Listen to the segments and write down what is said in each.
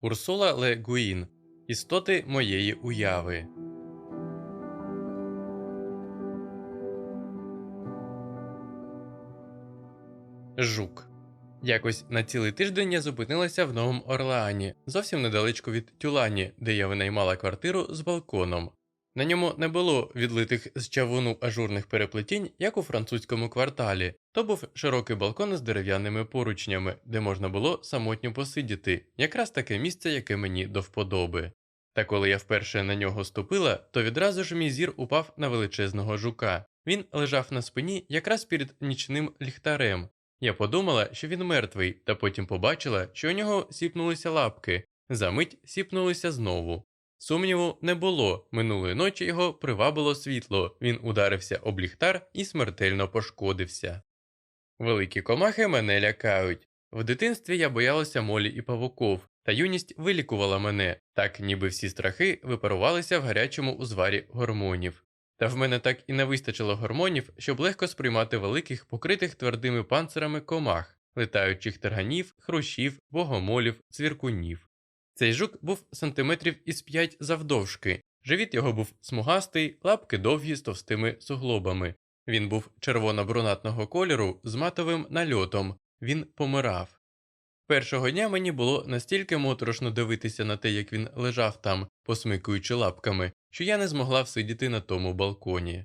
Урсула Ле Гуїн. Істоти моєї уяви. Жук. Якось на цілий тиждень я зупинилася в Новому Орлеані, зовсім недалечко від Тюлані, де я винаймала квартиру з балконом. На ньому не було відлитих з чавуну ажурних переплетінь, як у французькому кварталі. То був широкий балкон з дерев'яними поручнями, де можна було самотньо посидіти, якраз таке місце, яке мені до вподоби. Та коли я вперше на нього ступила, то відразу ж мій зір упав на величезного жука. Він лежав на спині якраз перед нічним ліхтарем. Я подумала, що він мертвий, та потім побачила, що у нього сіпнулися лапки, замить сіпнулися знову. Сумніву не було, минулої ночі його привабило світло, він ударився об ліхтар і смертельно пошкодився. Великі комахи мене лякають. В дитинстві я боялася молі і павуков, та юність вилікувала мене, так ніби всі страхи випарувалися в гарячому узварі гормонів. Та в мене так і не вистачило гормонів, щоб легко сприймати великих, покритих твердими панцирами комах, летаючих тарганів, хрущів, богомолів, цвіркунів. Цей жук був сантиметрів із п'ять завдовжки, живіт його був смугастий, лапки довгі з товстими суглобами. Він був червоно-брунатного кольору з матовим нальотом, він помирав. Першого дня мені було настільки моторошно дивитися на те, як він лежав там, посмикуючи лапками, що я не змогла всидіти на тому балконі.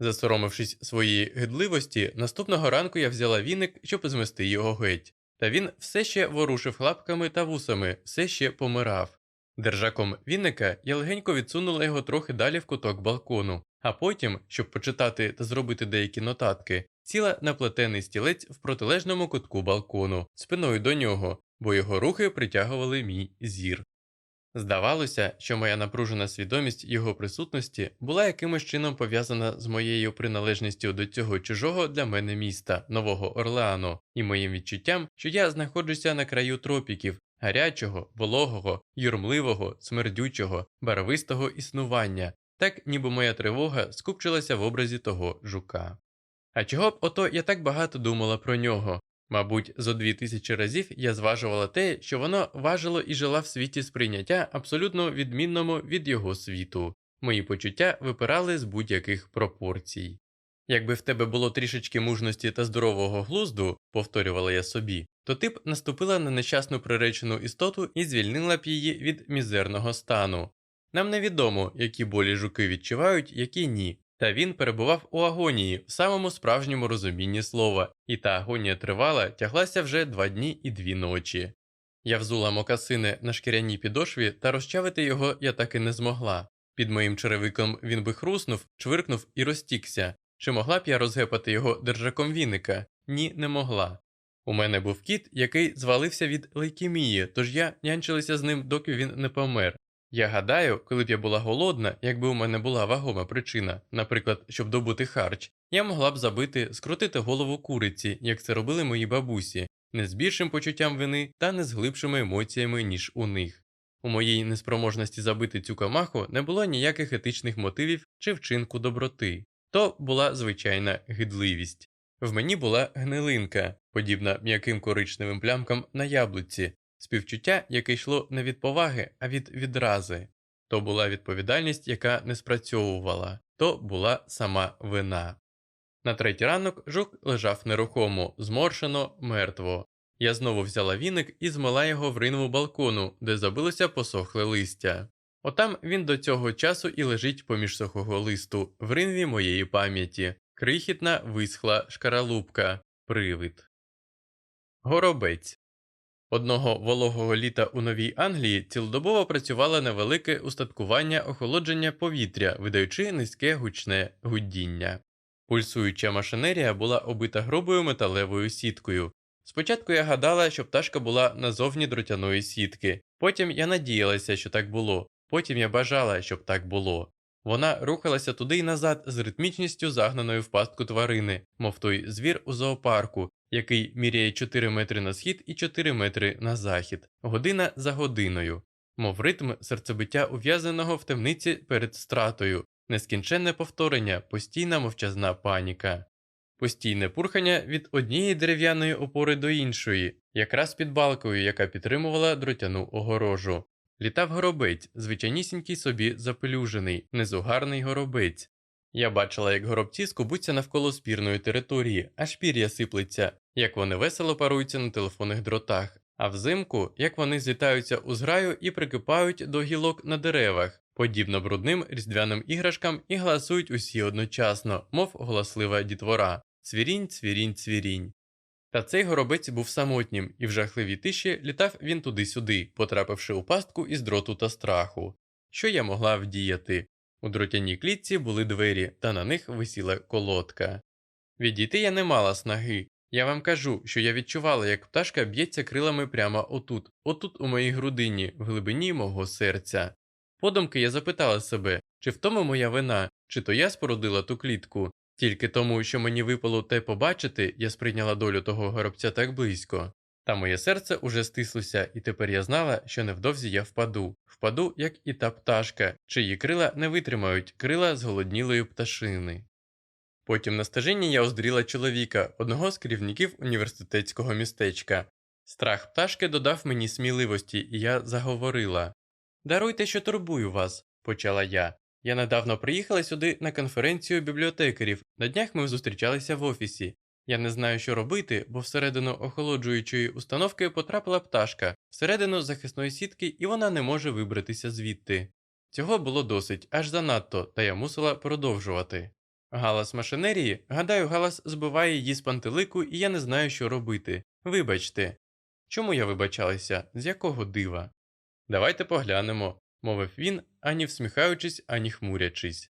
Засоромившись своєї гидливості, наступного ранку я взяла віник, щоб змести його геть. Та він все ще ворушив лапками та вусами, все ще помирав. Держаком вінника я легенько відсунула його трохи далі в куток балкону, а потім, щоб почитати та зробити деякі нотатки, сіла на плетений стілець в протилежному кутку балкону, спиною до нього, бо його рухи притягували мій зір. Здавалося, що моя напружена свідомість його присутності була якимось чином пов'язана з моєю приналежністю до цього чужого для мене міста, Нового Орлеану, і моїм відчуттям, що я знаходжуся на краю тропіків, гарячого, вологого, юрмливого, смердючого, барвистого існування, так ніби моя тривога скупчилася в образі того жука. А чого б ото я так багато думала про нього? Мабуть, зо дві тисячі разів я зважувала те, що воно важило і жила в світі сприйняття абсолютно відмінному від його світу. Мої почуття випирали з будь-яких пропорцій. Якби в тебе було трішечки мужності та здорового глузду, повторювала я собі, то ти б наступила на нещасну приречену істоту і звільнила б її від мізерного стану. Нам невідомо, які болі жуки відчувають, які ні. Та він перебував у агонії в самому справжньому розумінні слова, і та агонія тривала, тяглася вже два дні і дві ночі. Я взула мокасини на шкіряній підошві, та розчавити його я так і не змогла. Під моїм черевиком він би хруснув, чвиркнув і розтікся. Чи могла б я розгепати його держаком віника? Ні, не могла. У мене був кіт, який звалився від лейкемії, тож я нянчилася з ним, доки він не помер. Я гадаю, коли б я була голодна, якби у мене була вагома причина, наприклад, щоб добути харч, я могла б забити, скрутити голову куриці, як це робили мої бабусі, не з більшим почуттям вини та не з глибшими емоціями, ніж у них. У моїй неспроможності забити цю камаху не було ніяких етичних мотивів чи вчинку доброти, то була звичайна гидливість. В мені була гнилинка, подібна м'яким коричневим плямкам на яблуці, співчуття, яке йшло не від поваги, а від відрази. То була відповідальність, яка не спрацьовувала, то була сама вина. На третій ранок жук лежав нерухомо, зморшено, мертво. Я знову взяла віник і змила його в ринву балкону, де забилося посохле листя. Отам він до цього часу і лежить поміж сухого листу, в ринві моєї пам'яті, крихітна висхла шкаралупка, привид. Горобець. Одного вологого літа у Новій Англії цілодобово працювало невелике устаткування охолодження повітря, видаючи низьке гучне гудіння. Пульсуюча машинерія була обита грубою металевою сіткою. Спочатку я гадала, що пташка була назовні дротяної сітки, потім я надіялася, що так було, потім я бажала, щоб так було. Вона рухалася туди й назад з ритмічністю загнаної в пастку тварини, мов той звір у зоопарку, який міряє 4 метри на схід і 4 метри на захід, година за годиною, мов ритм серцебиття ув'язаного в темниці перед стратою, нескінченне повторення, постійна мовчазна паніка. постійне пурхання від однієї дерев'яної опори до іншої, якраз під балкою, яка підтримувала дротяну огорожу. Літав горобець, звичайнісінький собі запелюжений, незугарний горобець. Я бачила, як горобці скубуться навколо спірної території, аж пір'я сиплеться, як вони весело паруються на телефонних дротах, а взимку, як вони злітаються у зграю і прикипають до гілок на деревах, подібно брудним різдвяним іграшкам і галасують усі одночасно, мов голослива дітвора. Цвірінь, цвірінь, цвірінь. Та цей горобець був самотнім, і в жахливій тиші літав він туди-сюди, потрапивши у пастку із дроту та страху. Що я могла вдіяти? У дротяній клітці були двері, та на них висіла колодка. Відійти я не мала снаги. Я вам кажу, що я відчувала, як пташка б'ється крилами прямо отут, отут у моїй грудині, в глибині мого серця. Подумки я запитала себе, чи в тому моя вина, чи то я спорудила ту клітку. Тільки тому, що мені випало те побачити, я сприйняла долю того горобця так близько. Та моє серце уже стислося, і тепер я знала, що невдовзі я впаду, впаду, як і та пташка, чиї крила не витримають крила зголоднілої пташини. Потім на стежині я оздріла чоловіка, одного з керівників університетського містечка. Страх пташки додав мені сміливості, і я заговорила Даруйте, що турбую вас, почала я. Я недавно приїхала сюди на конференцію бібліотекарів. На днях ми зустрічалися в офісі. Я не знаю, що робити, бо всередину охолоджуючої установки потрапила пташка, всередину захисної сітки, і вона не може вибратися звідти. Цього було досить, аж занадто, та я мусила продовжувати. Галас машинерії, гадаю, галас збиває її з пантелику, і я не знаю, що робити. Вибачте. Чому я вибачалася? З якого дива? Давайте поглянемо, мовив він, ані всміхаючись, ані хмурячись.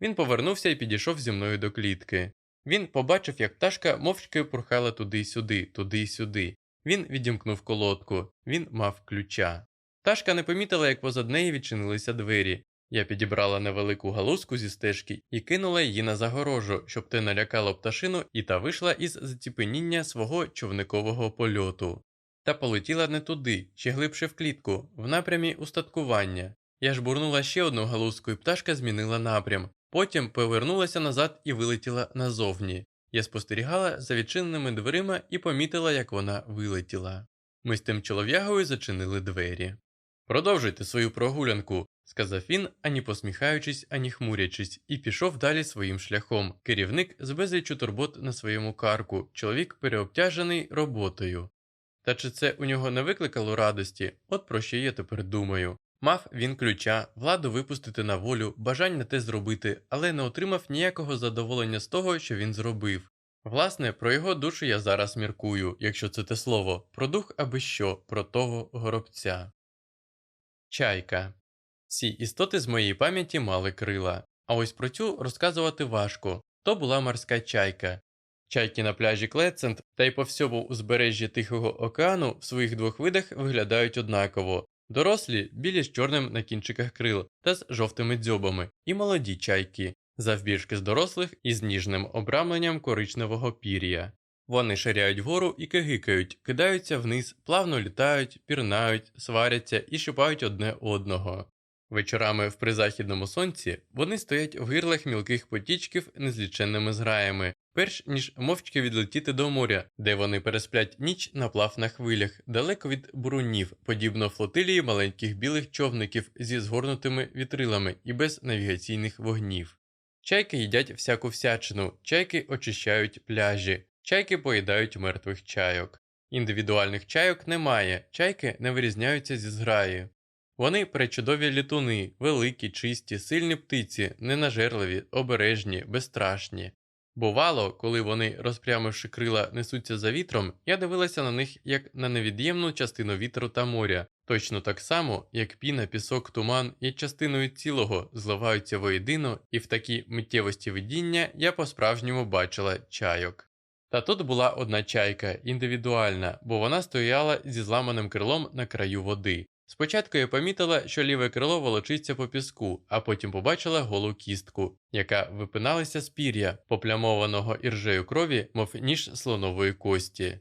Він повернувся і підійшов зі мною до клітки. Він побачив, як пташка мовчки пурхала туди й сюди, туди й сюди. Він відімкнув колодку, він мав ключа. Пташка не помітила, як позад неї відчинилися двері. Я підібрала невелику галузку зі стежки і кинула її на загорожу, щоб те налякало пташину, і та вийшла із заціпеніння свого човникового польоту. Та полетіла не туди, ще глибше в клітку, в напрямі устаткування. Я ж бурнула ще одну галузку, і пташка змінила напрям. Потім повернулася назад і вилетіла назовні. Я спостерігала за відчиненими дверима і помітила, як вона вилетіла. Ми з тим чолов'ягою зачинили двері. Продовжуйте свою прогулянку, сказав він, ані посміхаючись, ані хмурячись, і пішов далі своїм шляхом. Керівник з безліччю турбот на своєму карку, чоловік переобтяжений роботою. Та чи це у нього не викликало радості? От про що я тепер думаю. Мав він ключа, владу випустити на волю, бажання те зробити, але не отримав ніякого задоволення з того, що він зробив. Власне, про його душу я зараз міркую, якщо це те слово, про дух аби що, про того горобця. Чайка. Всі істоти з моєї пам'яті мали крила, а ось про цю розказувати важко то була морська чайка. Чайки на пляжі Клецент та й по всьому узбережжі Тихого океану в своїх двох видах виглядають однаково дорослі білі з чорним на кінчиках крил та з жовтими дзьобами, і молоді чайки, завбільшки з дорослих із ніжним обрамленням коричневого пір'я. Вони ширяють вгору і кигикають, кидаються вниз, плавно літають, пірнають, сваряться і шипають одне одного. Вечорами в призахідному сонці вони стоять в гирлах мілких потічків незліченними зграями, перш ніж мовчки відлетіти до моря, де вони пересплять ніч на плав хвилях, далеко від бурунів, подібно флотилії маленьких білих човників зі згорнутими вітрилами і без навігаційних вогнів. Чайки їдять всяку всячину, чайки очищають пляжі, чайки поїдають мертвих чайок. Індивідуальних чайок немає, чайки не вирізняються зі зграї. Вони пречудові літуни, великі, чисті, сильні птиці, ненажерливі, обережні, безстрашні. Бувало, коли вони, розпрямивши крила, несуться за вітром, я дивилася на них як на невід'ємну частину вітру та моря, точно так само, як піна, пісок, туман є частиною цілого, зливаються воєдино, і в такій миттєвості видіння я по-справжньому бачила чайок. Та тут була одна чайка, індивідуальна, бо вона стояла зі зламаним крилом на краю води. Спочатку я помітила, що ліве крило волочиться по піску, а потім побачила голу кістку, яка випиналася з пір'я, поплямованого іржею крові, мов ніж слонової кості.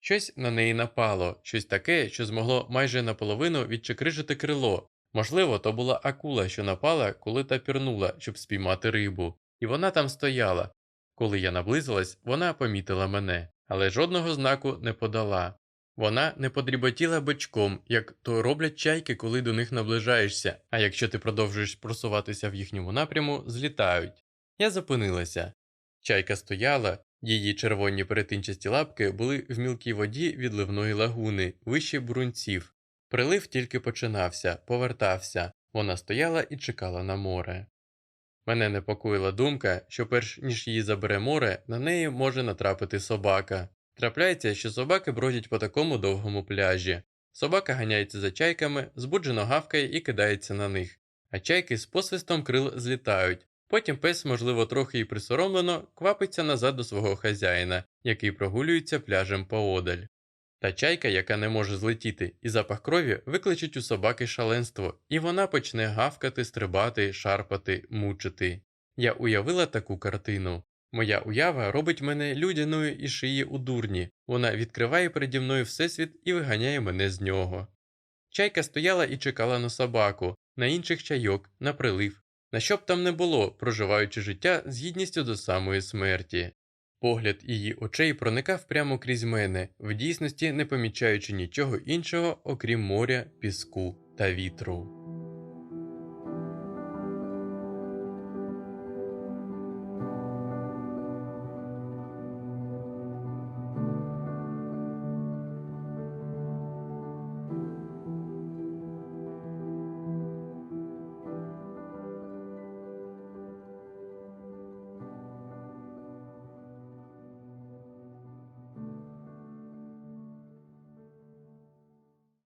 Щось на неї напало, щось таке, що змогло майже наполовину відчекрижити крило. Можливо, то була акула, що напала, коли та пірнула, щоб спіймати рибу, і вона там стояла. Коли я наблизилась, вона помітила мене, але жодного знаку не подала. Вона не подріботіла бичком, як то роблять чайки, коли до них наближаєшся, а якщо ти продовжуєш просуватися в їхньому напряму, злітають. Я зупинилася. Чайка стояла, її червоні перетинчасті лапки були в мілкій воді відливної лагуни, вище брунців. Прилив тільки починався, повертався. Вона стояла і чекала на море. Мене непокоїла думка, що перш ніж її забере море, на неї може натрапити собака. Трапляється, що собаки бродять по такому довгому пляжі. Собака ганяється за чайками, збуджено гавкає і кидається на них, а чайки з посвистом крил злітають. Потім пес, можливо, трохи і присоромлено, квапиться назад до свого хазяїна, який прогулюється пляжем поодаль. Та чайка, яка не може злетіти, і запах крові викличуть у собаки шаленство, і вона почне гавкати, стрибати, шарпати, мучити. Я уявила таку картину. Моя уява робить мене людяною і шиї у дурні, вона відкриває переді мною всесвіт і виганяє мене з нього. Чайка стояла і чекала на собаку, на інших чайок, на прилив, на що б там не було, проживаючи життя з гідністю до самої смерті. Погляд її очей проникав прямо крізь мене, в дійсності не помічаючи нічого іншого, окрім моря, піску та вітру.